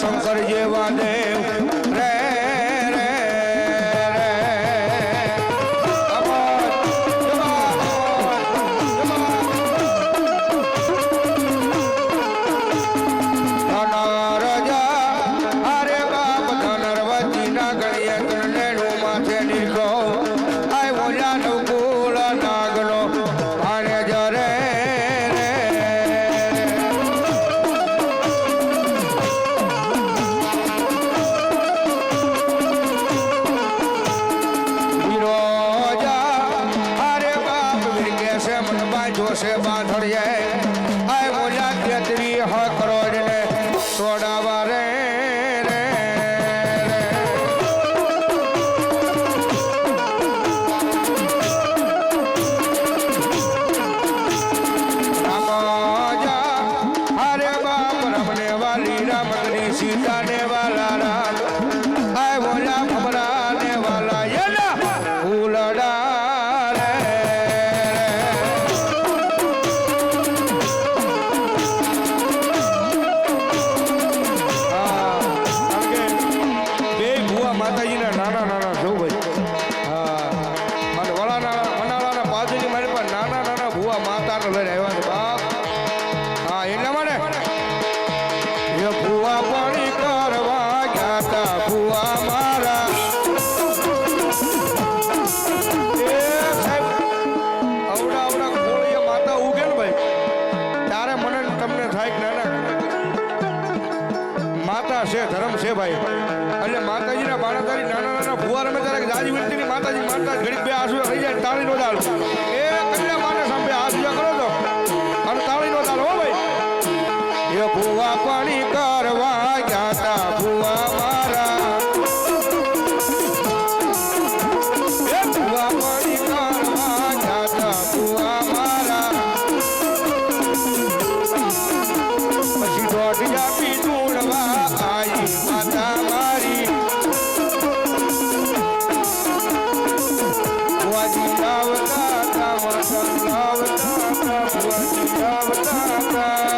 શંકર જેવા દેવ. રે ધનરજા અરે બાપ ધનરવતી ના ગળિયા છે બાંધડીએ આય મોજા તેતરી હ કરોડ ને તોડાવા રે બાપ રમને વાલી માતાને લઈને આવ્યા છે બાપ હા, એટલા માટે? એ ભુવા પાણી કરવા ગયા તા, ભુવા મારા. માતા ને ના ના છે, ધર્મ છે ભાઈ. એટલે માતાજીના બાળાતારી નાના નાના ફુવાર રમે ત્યારે દાદી વ્યક્તિની માતાજી માતા ઘડી બે આંસુ થઈ જાય તાળી નો દાળ. પાણી કરવા ગયા તા ભુવા મારા. ભુવા પાણી આવતા આવતા